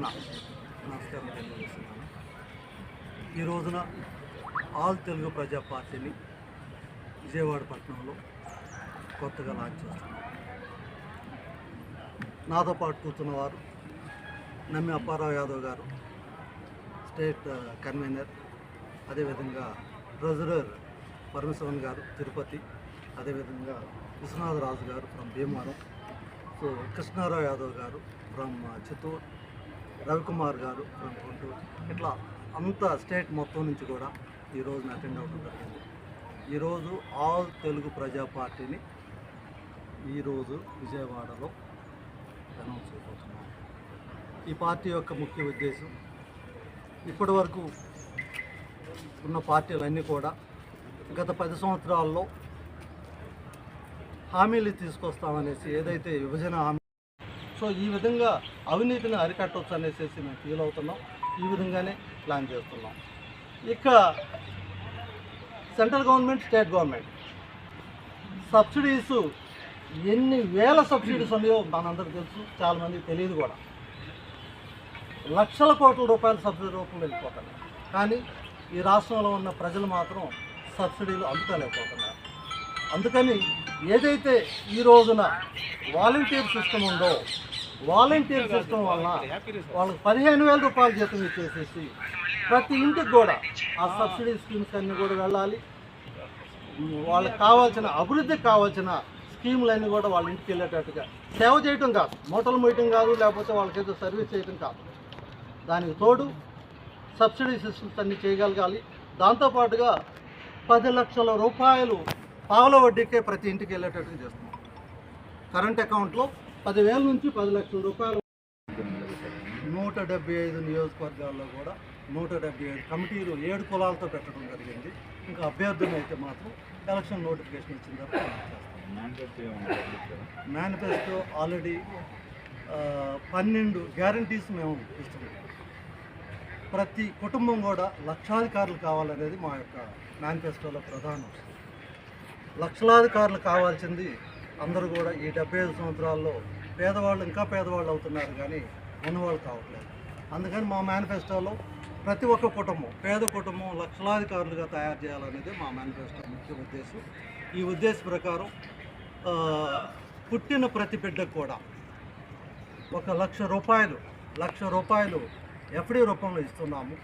అన్న. నమస్కారం తెలియజేస్తున్నాను ఈ రోజున ఆల్ తెలుగు ప్రజా పార్టీని విజయవాడ పట్టణంలో కొత్తగా లాంచ్ చేస్తున్నాం. నాతో పాటు కూర్చున్న వారు నమ్మి అప్పారావు యాదవ్ గారు స్టేట్ కన్వీనర్ అదేవిధంగా ట్రెజరర్ పరమేశ్వరన్ గారు తిరుపతి అదేవిధంగా Vishwanatharaju garu from Bhimavaram. So Krishnarao Yadav garu from Chittoor. Ravikumar గారు ఫ్రమ్ గుంటూరు. ఇట్లా అంత స్టేట్ మొత్తం నుంచి కూడా ఈ రోజున అటెండ్ అవ్వడం జరిగింది. ఈరోజు ఆల్ తెలుగు ప్రజా పార్టీని ఈరోజు విజయవాడలో అనౌన్స్ చేయబోతున్నాం. ఈ పార్టీ యొక్క ముఖ్య ఉద్దేశం ఇప్పటి వరకు ఉన్న పార్టీలన్నీ కూడా గత పది సంవత్సరాల్లో హామీలు తీసుకొస్తామనేసి ఏదైతే విభజన హామీ సో ఈ విధంగా అవినీతిని అరికట్టవచ్చు అనేసి మేము ఫీల్ అవుతున్నాం. ఈ విధంగానే ప్లాన్ చేస్తున్నాం. ఇక central government state government subsidies ఎన్ని వేల సబ్సిడీస్ ఉన్నాయో మనందరికీ తెలుసు చాలామందికి తెలియదు కూడా. లక్షల కోట్ల రూపాయల సబ్సిడీ రూపంలో వెళ్ళిపోతున్నాయి. కానీ ఈ రాష్ట్రంలో ఉన్న ప్రజలు మాత్రం సబ్సిడీలు అందుకోలేకపోతున్నారు. అందుకని ఏదైతే ఈ రోజున వాలంటీర్ సిస్టమ్ ఉందో వాలంటీర్ సిస్టమ్ వలన వాళ్ళకి పదిహేను వేల రూపాయల జీతం ఇచ్చేసేసి ప్రతి ఇంటికి కూడా ఆ సబ్సిడీ స్కీమ్స్ అన్నీ కూడా వెళ్ళాలి. వాళ్ళకి కావాల్సిన అభివృద్ధికి కావాల్సిన స్కీములన్నీ కూడా వాళ్ళ ఇంటికి వెళ్ళేటట్టుగా సేవ చేయటం కాదు. మూటలు మోయటం కాదు లేకపోతే వాళ్ళకి ఏదో సర్వీస్ చేయటం కాదు. దానికి తోడు సబ్సిడీ సిస్టమ్స్ అన్నీ చేయగలగాలి. దాంతోపాటుగా పది లక్షల రూపాయలు పావుల వడ్డీకే ప్రతి ఇంటికి వెళ్ళేటట్టుగా చేస్తున్నాం. కరెంట్ అకౌంట్లో పదివేల నుంచి పది లక్షల రూపాయలు నూట డెబ్బై ఐదు నియోజకవర్గాల్లో కూడా నూట డెబ్బై ఐదు కమిటీలు ఏడు కులాలతో పెట్టడం జరిగింది. ఇంకా అభ్యర్థులు అయితే మాత్రం ఎలక్షన్ నోటిఫికేషన్ ఇచ్చిన తర్వాత. మేనిఫెస్టో ఆల్రెడీ పన్నెండు గ్యారంటీస్ మేము ఇస్తున్నాం. ప్రతి కుటుంబం కూడా లక్షాధికారులు కావాలనేది మా యొక్క మేనిఫెస్టోలో ప్రధానం. లక్షలాధికారులు కావాల్సింది అందరూ కూడా ఈ డెబ్బై ఐదు సంవత్సరాల్లో పేదవాళ్ళు ఇంకా పేదవాళ్ళు అవుతున్నారు కానీ ఉన్నవాళ్ళు కావట్లేదు. అందుకని మా మేనిఫెస్టోలో ప్రతి ఒక్క కుటుంబం పేద కుటుంబం లక్షలాధికారులుగా తయారు చేయాలనేది మా మేనిఫెస్టో ముఖ్య ఉద్దేశం. ఈ ఉద్దేశం ప్రకారం పుట్టిన ప్రతి బిడ్డకు కూడా ఒక లక్ష రూపాయలు లక్ష రూపాయలు ఎఫ్డీ రూపంలో ఇస్తున్నాము.